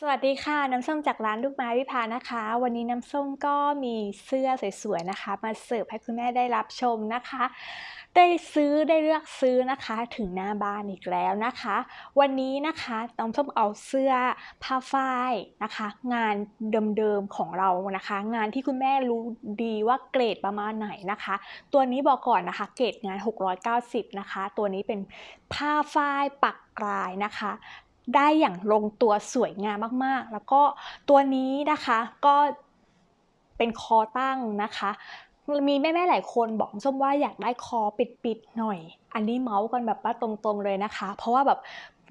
สวัสดีค่ะ น้ำส้มจากร้านลูกไม้วิภานะคะ วันนี้น้ำส้มก็มีเสื้อสวยๆนะคะ มาเสิร์ฟให้คุณแม่ได้รับชมนะคะ ได้ซื้อได้เลือกซื้อนะคะถึงหน้าบ้านอีกแล้วนะคะ วันนี้นะคะน้ำส้มเอาเสื้อผ้าฝ้ายนะคะ งานเดิมๆของเรานะคะ งานที่คุณแม่รู้ดีว่าเกรดประมาณไหนนะคะ ตัวนี้บอกก่อนนะคะ เกรดงาน 690 นะคะ ตัวนี้เป็นผ้าฝ้ายปักกลายนะคะ ได้อย่างลงตัวสวยงามมากๆ แล้วก็ตัวนี้นะคะก็เป็นคอตั้งนะคะ มีแม่ๆหลายคนบอกส้มว่าอยากได้คอปิดๆหน่อย อันนี้เมาส์กันแบบว่าตรงๆเลยนะคะ เพราะว่าแบบ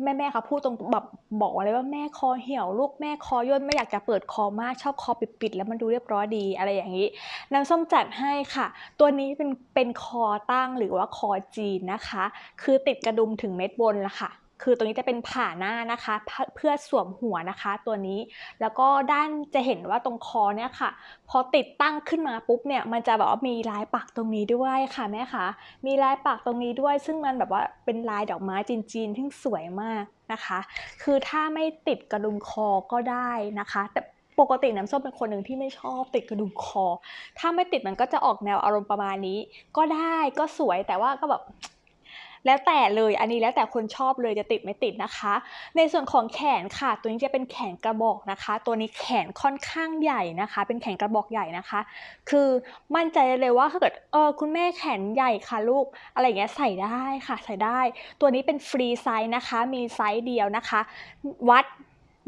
แม่ๆเขาพูดตรงแบบบอกเลยว่าแม่คอเหี่ยวลูกแม่คอย่นไม่อยากจะเปิดคอมากชอบคอปิดๆแล้วมันดูเรียบร้อยดีอะไรอย่างนี้น้ำส้มจัดให้ค่ะ ตัวนี้เป็นเป็นคอตั้งหรือว่าคอจีนนะคะ คือติดกระดุมถึงเม็ดบนละค่ะ คือตัวนี้จะเป็นผ่าหน้านะคะ เพื่อสวมหัวนะคะตัวนี้ แล้วก็ด้านจะเห็นว่าตรงคอเนี่ยค่ะ พอติดตั้งขึ้นมาปุ๊บเนี่ย มันจะแบบว่ามีลายปักตรงนี้ด้วยค่ะแม่คะมีลายปักตรงนี้ด้วย ซึ่งมันแบบว่าเป็นลายดอกไม้จีนๆที่สวยมากนะคะ คือถ้าไม่ติดกระดุมคอก็ได้นะคะ แต่ปกติน้ำส้มเป็นคนหนึ่งที่ไม่ชอบติดกระดุมคอ ถ้าไม่ติดมันก็จะออกแนวอารมณ์ประมาณนี้ ก็ได้ก็สวยแต่ว่าก็แบบ แล้วแต่เลยอันนี้แล้วแต่คนชอบเลยจะติดไม่ติดนะคะ ในส่วนของแขนค่ะ ตัวนี้จะเป็นแขนกระบอกนะคะ ตัวนี้แขนค่อนข้างใหญ่นะคะ เป็นแขนกระบอกใหญ่นะคะ คือมั่นใจเลยว่าถ้าเกิดเออคุณแม่แขนใหญ่ค่ะลูกอะไรอย่างเงี้ยใส่ได้ค่ะใส่ได้ ตัวนี้เป็นฟรีไซส์นะคะ มีไซส์เดียวนะคะ วัด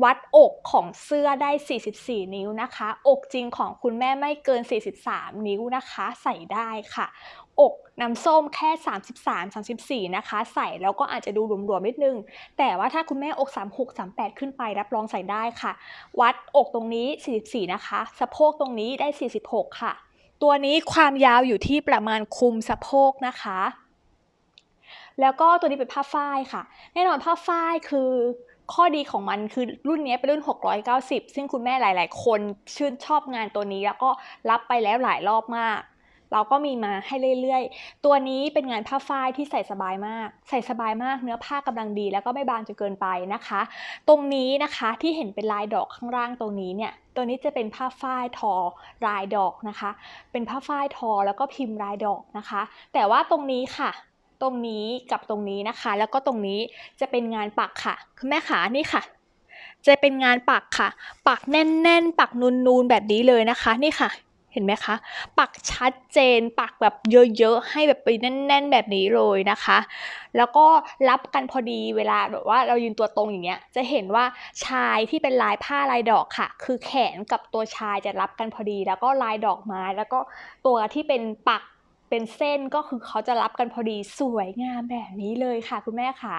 วัดอกของเสื้อได้ 44 นิ้วนะคะ อกจริงของคุณแม่ไม่เกิน 43 นิ้วนะคะ ใส่ได้ค่ะ อกน้ำส้มแค่ 33 34 นะคะ ใส่แล้วก็อาจจะดูหลวมๆนิดนึง แต่ว่าถ้าคุณแม่อก 36 38 ขึ้นไปรับรองใส่ได้ค่ะ วัดอกตรงนี้ 44 นะคะ สะโพกตรงนี้ได้ 46 ค่ะ ตัวนี้ความยาวอยู่ที่ประมาณคุมสะโพกนะคะ แล้วก็ตัวนี้เป็นผ้าฝ้ายค่ะ แน่นอนผ้าฝ้ายคือข้อดีของมันคือรุ่นนี้เป็นรุ่น 690 ซึ่งคุณแม่หลาย ๆ คนชื่นชอบงานตัวนี้แล้วก็รับไปแล้วหลายรอบมาก เราก็มีมาให้เรื่อยๆ ตัวนี้เป็นงานผ้าฝ้ายที่ใส่สบายมาก ใส่สบายมาก เนื้อผ้ากำลังดี แล้วก็ไม่บางจนเกินไปนะคะ ตรงนี้นะคะที่เห็นเป็นลายดอกข้างล่างตรงนี้เนี่ย ตัวนี้จะเป็นผ้าฝ้ายทอลายดอกนะคะ เป็นผ้าฝ้ายทอแล้วก็พิมพ์ลายดอกนะคะ แต่ว่าตรงนี้ค่ะตรงนี้กับตรงนี้นะคะ แล้วก็ตรงนี้จะเป็นงานปักค่ะคุณแม่ขานี่ค่ะ จะเป็นงานปักค่ะ ปักแน่นๆ ปักนูนๆแบบนี้เลยนะคะ นี่ค่ะ ห็นไหมคะ ปักชัดเจน ปักแบบเยอะๆ ให้แบบไปแน่น ๆ แบบนี้เลยนะคะ แล้วก็รับกันพอดีเวลาแบบว่าเรายืนตัวตรงอย่างเงี้ย จะเห็นว่าชายที่เป็นลายผ้าลายดอกค่ะ คือแขนกับตัวชายจะรับกันพอดี แล้วก็ลายดอกไม้ แล้วก็ตัวที่เป็นปักเป็นเส้นก็คือเขาจะรับกันพอดีสวยงามแบบนี้เลยค่ะ คุณแม่ค่ะ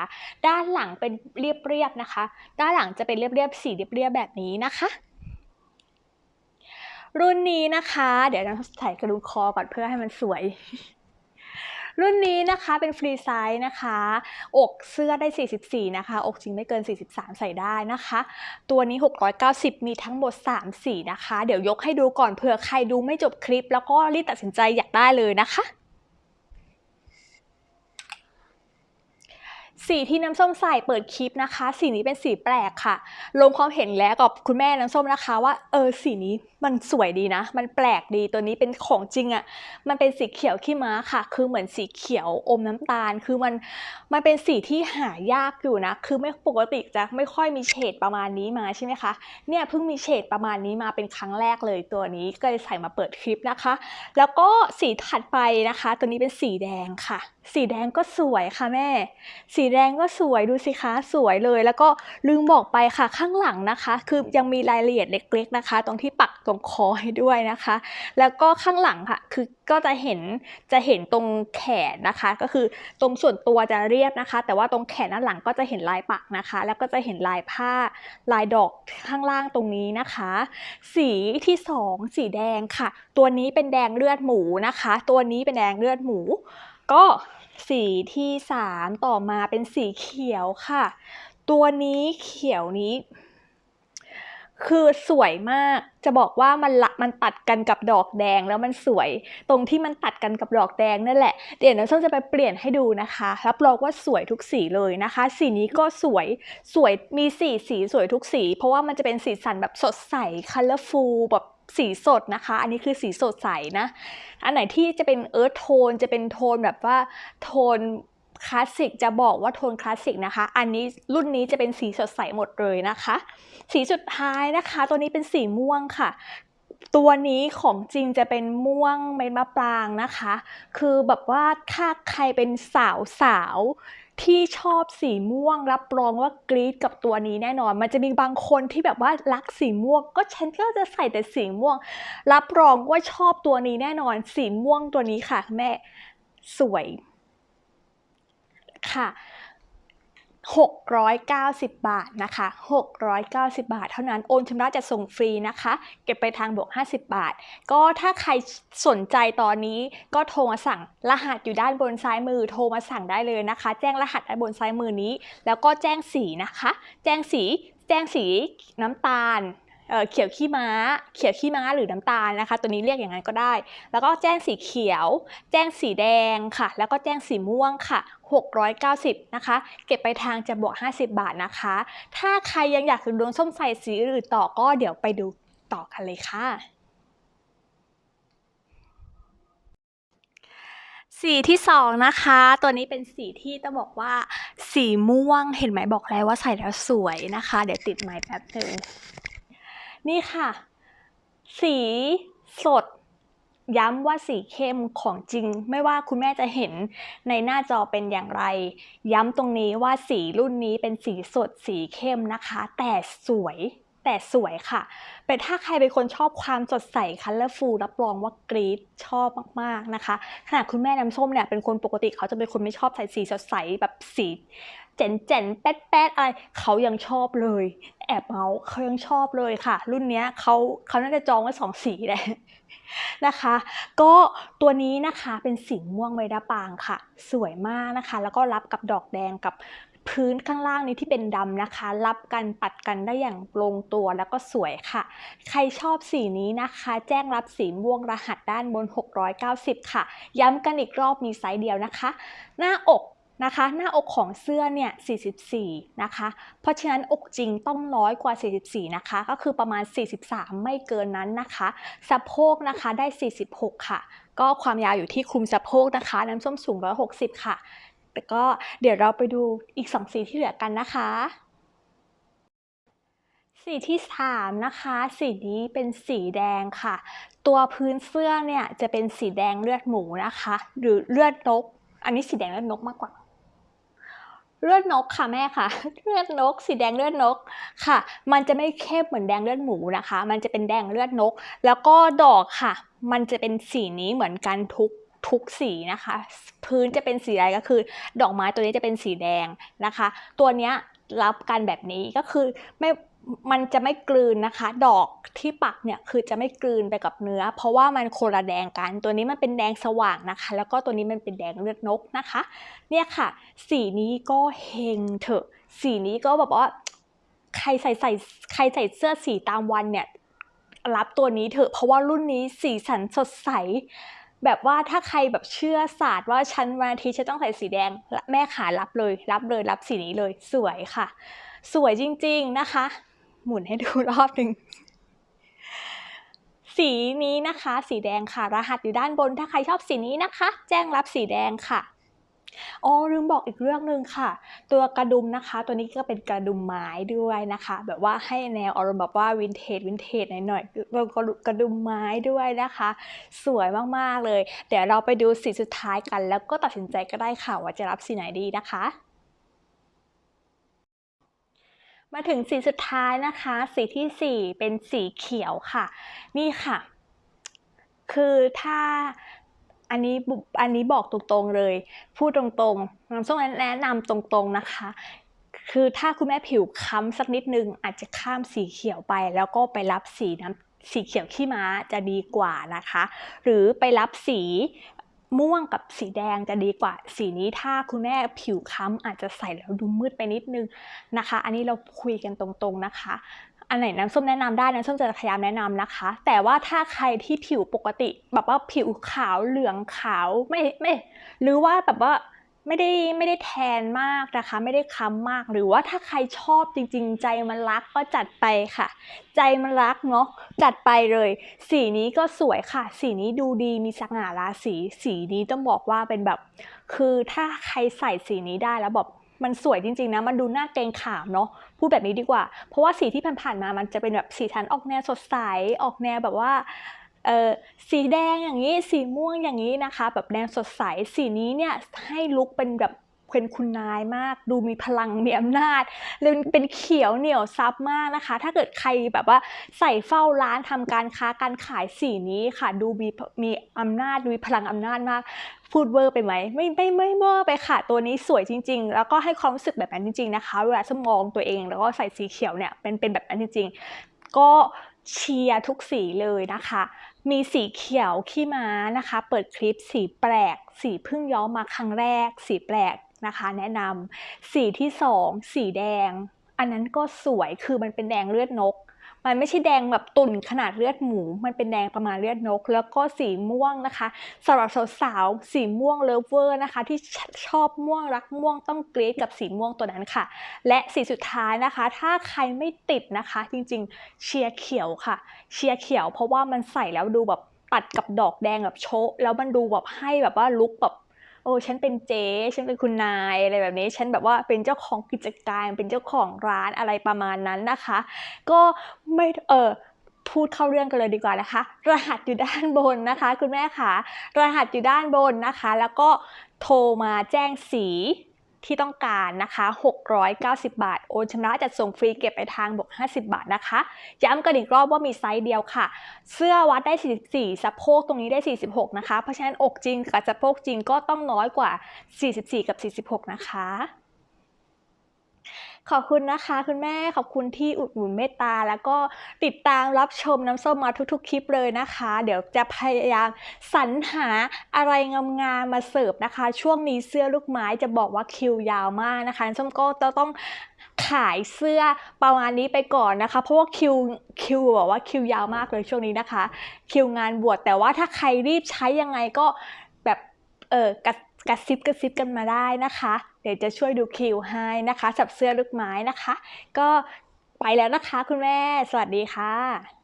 ด้านหลังเป็นเรียบๆนะคะ ด้านหลังจะเป็นเรียบๆสีเรียบๆแบบนี้นะคะ รุ่นนี้นะคะ เดี๋ยวจะใส่กระดุมคอก่อนเพื่อให้มันสวย รุ่นนี้นะคะเป็นฟรีไซส์นะคะ อกเสื้อได้ 44 นะคะ อกจริงไม่เกิน 43 ใส่ได้นะคะ ตัวนี้ 690 มีทั้งหมด 3 สีนะคะ เดี๋ยวยกให้ดูก่อนเผื่อใครดูไม่จบคลิป แล้วก็รีบตัดสินใจอยากได้เลยนะคะ สีที่น้ำส้มใส่เปิดคลิปนะคะ สีนี้เป็นสีแปลกค่ะ ลงความเห็นแล้วกับคุณแม่น้ำส้มนะคะว่าเออสีนี้มันสวยดีนะ มันแปลกดีตัวนี้เป็นของจริงอะ่ะมันเป็นสีเขียวขี้ม้าค่ะ คือเหมือนสีเขียวอมน้ำตาล คือมันมันเป็นสีที่หายากอยู่นะ คือไม่ปกติจะไม่ค่อยมีเฉดประมาณนี้มาใช่ไหมคะเนี่ยเพิ่งมีเฉดประมาณนี้มาเป็นครั้งแรกเลยตัวนี้ก็เลยใส่มาเปิดคลิปนะคะ แล้วก็สีถัดไปนะคะ ตัวนี้เป็นสีแดงค่ะ สีแดงก็สวยค่ะแม่ สีแดดงก็สวยดูสิคะสวยเลย แล้วก็ลืมบอกไปค่ะข้างหลังนะคะ คือยังมีรายละเอียดเล็กๆนะคะ ตรงที่ปักตรงคอให้ด้วยนะคะ แล้วก็ข้างหลังค่ะคือก็จะเห็นจะเห็นตรงแขนนะคะ ก็คือตรงส่วนตัวจะเรียบนะคะ แต่ว่าตรงแขนด้านหลังก็จะเห็นลายปักนะคะ แล้วก็จะเห็นลายผ้าลายดอกข้างล่างตรงนี้นะคะ สีที่สองสีแดงค่ะ ตัวนี้เป็นแดงเลือดหมูนะคะ ตัวนี้เป็นแดงเลือดหมู ก็ สีที่สามต่อมาเป็นสีเขียวค่ะ ตัวนี้เขียวนี้ คือสวยมาก จะบอกว่ามันละมันตัดกันกับดอกแดงแล้วมันสวย ตรงที่มันตัดกันกับดอกแดงนั่นแหละ เดี๋ยวน้ำส้มจะไปเปลี่ยนให้ดูนะคะ รับรองว่าสวยทุกสีเลยนะคะ สีนี้ก็สวย สวยมีสีสีสวยทุกสี เพราะว่ามันจะเป็นสีสันแบบสดใส colorful แบบ สีสดนะคะ อันนี้คือสีสดใสนะ อันไหนที่จะเป็นเอิร์ธโทนจะเป็นโทนแบบว่าโทนคลาสสิกจะบอกว่าโทนคลาสสิกนะคะ อันนี้รุ่นนี้จะเป็นสีสดใสหมดเลยนะคะ สีสุดท้ายนะคะ ตัวนี้เป็นสีม่วงค่ะ ตัวนี้ของจริงจะเป็นม่วงเม็ดมะปรางนะคะ คือแบบว่าถ้าใครเป็นสาวสาว ที่ชอบสีม่วงรับรองว่ากรี๊ดกับตัวนี้แน่นอน มันจะมีบางคนที่แบบว่ารักสีม่วง ก็ฉันก็จะใส่แต่สีม่วง รับรองว่าชอบตัวนี้แน่นอน สีม่วงตัวนี้ค่ะแม่สวยค่ะ 690 บาทนะคะ 690 บาท เท่านั้น โอนชำระจะส่งฟรีนะคะ เก็บไปทางบวก 50 บาท ก็ถ้าใครสนใจตอนนี้ก็โทรมาสั่งรหัสอยู่ด้านบนซ้ายมือ โทรมาสั่งได้เลยนะคะ แจ้งรหัสด้านบนซ้ายมือนี้ แล้วก็แจ้งสีนะคะ แจ้งสี แจ้งสีน้ำตาล เขียวขี้ม้า เขียวขี้ม้าหรือน้ำตาลนะคะ ตัวนี้เรียกอย่างนั้นก็ได้ แล้วก็แจ้งสีเขียว แจ้งสีแดงค่ะ แล้วก็แจ้งสีม่วงค่ะ 690 นะคะ เก็บไปทางจะบวก 50 บาทนะคะ ถ้าใครยังอยากดูดวงส้มใส่สีอื่นต่อก็เดี๋ยวไปดูต่อกันเลยค่ะสีที่สองนะคะ ตัวนี้เป็นสีที่ต้องบอกว่าสีม่วงเห็นไหมบอกแล้วว่าใส่แล้วสวยนะคะ เดี๋ยวติดไม้แป๊บหนึ่ง นี่ค่ะ สีสด ย้ำว่าสีเข้มของจริง ไม่ว่าคุณแม่จะเห็นในหน้าจอเป็นอย่างไร ย้ำตรงนี้ว่าสีรุ่นนี้เป็นสีสดสีเข้มนะคะ แต่สวยแต่สวยค่ะ เป็นถ้าใครเป็นคนชอบความสดใสคัลเลอร์ฟูลรับรองว่ากรี๊ดชอบมากๆนะคะ ขนาดคุณแม่น้ำส้มเนี่ยเป็นคนปกติเขาจะเป็นคนไม่ชอบใส่สีสดใสแบบสี เจ๋นเจ๋นๆแป๊ดแป๊ดอะไรเขายังชอบเลย แอบเมาส์เขายังชอบเลยค่ะ รุ่นเนี้ยเขาเขาน่าจะจองไว้สองสีเลยนะคะ ก็ตัวนี้นะคะเป็นสีม่วงไวดาปางค่ะ สวยมากนะคะ แล้วก็รับกับดอกแดงกับพื้นข้างล่างนี้ที่เป็นดำนะคะ รับกันปัดกันได้อย่างลงตัวแล้วก็สวยค่ะ ใครชอบสีนี้นะคะ แจ้งรับสีม่วงรหัสด้านบน 690 ค่ะ ย้ำกันอีกรอบมีไซส์เดียวนะคะ หน้าอก นะคะ หน้าอกของเสื้อเนี่ย 44 นะคะ เพราะฉะนั้นอกจริงต้องน้อยกว่า 44 นะคะ ก็คือประมาณ 43 ไม่เกินนั้นนะคะ สะโพกนะคะได้ 46 ค่ะ ก็ความยาวอยู่ที่คลุมสะโพกนะคะ น้ำส้มสูง 160 ค่ะ แต่ก็เดี๋ยวเราไปดูอีก 2 สีที่เหลือกันนะคะสีที่3นะคะสีนี้เป็นสีแดงค่ะ ตัวพื้นเสื้อเนี่ยจะเป็นสีแดงเลือดหมูนะคะ หรือเลือดนก อันนี้สีแดงเลือดนกมากกว่า เลือดนกค่ะแม่ค่ะ เลือดนก สีแดงเลือดนกค่ะ มันจะไม่เข้มเหมือนแดงเลือดหมูนะคะ มันจะเป็นแดงเลือดนก แล้วก็ดอกค่ะ มันจะเป็นสีนี้เหมือนกันทุกทุกสีนะคะ พื้นจะเป็นสีอะไรก็คือ ดอกไม้ตัวนี้จะเป็นสีแดงนะคะ ตัวเนี้ยรับกันแบบนี้ก็คือไม่ มันจะไม่กลืนนะคะ ดอกที่ปักเนี่ยคือจะไม่กลืนไปกับเนื้อ เพราะว่ามันโคละแดงกัน ตัวนี้มันเป็นแดงสว่างนะคะ แล้วก็ตัวนี้มันเป็นแดงเลือดนกนะคะ เนี่ยค่ะ สีนี้ก็เฮงเถอะ สีนี้ก็แบบว่าใครใส่ใส่ใครใส่เสื้อสีตามวันเนี่ยรับตัวนี้เถอะ เพราะว่ารุ่นนี้สีสันสดใส แบบว่าถ้าใครแบบเชื่อศาสตร์ว่าฉันวันอาทิตย์ฉันต้องใส่สีแดงแม่ขารับเลย รับเลยรับสีนี้เลย สวยค่ะ สวยจริง ๆนะคะ หมุนให้ดูรอบหนึ่งสีนี้นะคะ สีแดงค่ะ รหัสอยู่ด้านบนถ้าใครชอบสีนี้นะคะ แจ้งรับสีแดงค่ะอ๋อลืมบอกอีกเรื่องหนึ่งค่ะ ตัวกระดุมนะคะ ตัวนี้ก็เป็นกระดุมไม้ด้วยนะคะ แบบว่าให้แนวอารมณ์แบบว่าวินเทจวินเทจหน่อยๆเป็นกระดุมไม้ด้วยนะคะ สวยมากๆเลย เดี๋ยวเราไปดูสีสุดท้ายกัน แล้วก็ตัดสินใจก็ได้ค่ะว่าจะรับสีไหนดีนะคะ มาถึงสีสุดท้ายนะคะ สีที่ 4 เป็นสีเขียวค่ะ นี่ค่ะ คือถ้าอันนี้บุอันนี้บอกตรงๆเลย พูดตรงๆน้ำส้มแนะนำตรงๆนะคะ คือถ้าคุณแม่ผิวค้ำสักนิดนึง อาจจะข้ามสีเขียวไป แล้วก็ไปรับสีน้ำสีเขียวขี้ม้าจะดีกว่านะคะ หรือไปรับสี ม่วงกับสีแดงจะดีกว่าสีนี้ถ้าคุณแม่ผิวค้ำอาจจะใส่แล้วดูมืดไปนิดนึงนะคะ อันนี้เราคุยกันตรงๆนะคะ อันไหนน้ำส้มแนะนำได้น้ำส้มจะพยายามแนะนำนะคะ แต่ว่าถ้าใครที่ผิวปกติ แบบว่าผิวขาวเหลืองขาวไม่ไม่ หรือว่าแบบว่า ไม่ได้ไม่ได้แทนมากนะคะ ไม่ได้ค้ำมากหรือว่าถ้าใครชอบจริง ๆ ใจมันรักก็จัดไปค่ะ ใจมันรักเนาะจัดไปเลย สีนี้ก็สวยค่ะ สีนี้ดูดีมีสง่าราศีสีนี้ต้องบอกว่าเป็นแบบ คือถ้าใครใส่สีนี้ได้แล้วแบบมันสวยจริงๆนะมันดูหน่าเกรงขามเนาะพูดแบบนี้ดีกว่า เพราะว่าสีที่ผ่านๆมามันจะเป็นแบบสีทันออกแนวสดใสออกแนวแบบว่า เออสีแดงอย่างนี้สีม่วงอย่างนี้นะคะ แบบแนวสดใสสีนี้เนี่ยให้ลุคเป็นแบบเป็นคุณนายมาก ดูมีพลังมีอำนาจเลยเป็นเขียวเหนียวซับมากนะคะ ถ้าเกิดใครแบบว่าใส่เฝ้าร้านทำการค้าการขายสีนี้ค่ะ ดูมีมีอำนาจดูมีพลังอำนาจมากพูดเวอร์ไปไหมไม่ไม่ไม่เวอร์ไปค่ะตัวนี้สวยจริง ๆ แล้วก็ให้ความรู้สึกแบบนั้นจริง ๆนะคะ เวลาสมองตัวเองแล้วก็ใส่สีเขียวเนี่ยเป็นเป็นแบบนั้นจริง ๆ ก็ เชียร์ทุกสีเลยนะคะ มีสีเขียวขี้ม้านะคะ เปิดคลิปสีแปลก สีเพิ่งย้อมมาครั้งแรก สีแปลกนะคะ แนะนำสีที่สองสีแดง อันนั้นก็สวยคือมันเป็นแดงเลือดนก มันไม่ใช่แดงแบบตุ่นขนาดเลือดหมู มันเป็นแดงประมาณเลือดนก แล้วก็สีม่วงนะคะสำหรับสาวๆสีม่วงเลิฟเวอร์นะคะ ที่ชอบม่วงรักม่วงต้องกรี๊ดกับสีม่วงตัวนั้นค่ะ และสีสุดท้ายนะคะ ถ้าใครไม่ติดนะคะ จริงๆเชียร์เขียวค่ะ เชียร์เขียวเพราะว่ามันใส่แล้วดูแบบตัดกับดอกแดงแบบโชะแล้วมันดูแบบให้แบบว่าลุคแบบ โอ้ฉันเป็นเจ๊ฉันเป็นคุณนายอะไรแบบนี้ ฉันแบบว่าเป็นเจ้าของกิจการ เป็นเจ้าของร้านอะไรประมาณนั้นนะคะ ก็ไม่เออพูดเข้าเรื่องกันเลยดีกว่านะคะ รหัสอยู่ด้านบนนะคะ คุณแม่คะรหัสอยู่ด้านบนนะคะ แล้วก็โทรมาแจ้งสี ที่ต้องการนะคะ 690 บาท โอนชำระจัดส่งฟรีเก็บไปทางบวก 50 บาทนะคะ ย้ำกันอีกรอบว่ามีไซส์เดียวค่ะ เสื้อวัดได้ 44 สะโพกตรงนี้ได้ 46 นะคะ เพราะฉะนั้นอกจริงกับสะโพกจริงก็ต้องน้อยกว่า 44 กับ 46 นะคะ ขอบคุณนะคะ คุณแม่ขอบคุณที่อุดหนุนเมตตา แล้วก็ติดตามรับชมน้ำส้มมาทุก ๆ คลิปเลยนะคะ เดี๋ยวจะพยายามสรรหาอะไรงามๆมาเสิร์ฟนะคะ ช่วงนี้เสื้อลูกไม้จะบอกว่าคิวยาวมากนะคะน้ำส้มก็ต้องขายเสื้อประมาณนี้ไปก่อนนะคะ เพราะว่าคิวคิวบอกว่าคิวยาวมากเลยช่วงนี้นะคะ คิวงานบวชแต่ว่าถ้าใครรีบใช้ยังไงก็แบบเออกระกระซิบกระซิบกันมาได้นะคะ เดี๋ยวจะช่วยดูคิวให้นะคะสับเสื้อลูกไม้นะคะ ก็ไปแล้วนะคะคุณแม่ สวัสดีค่ะ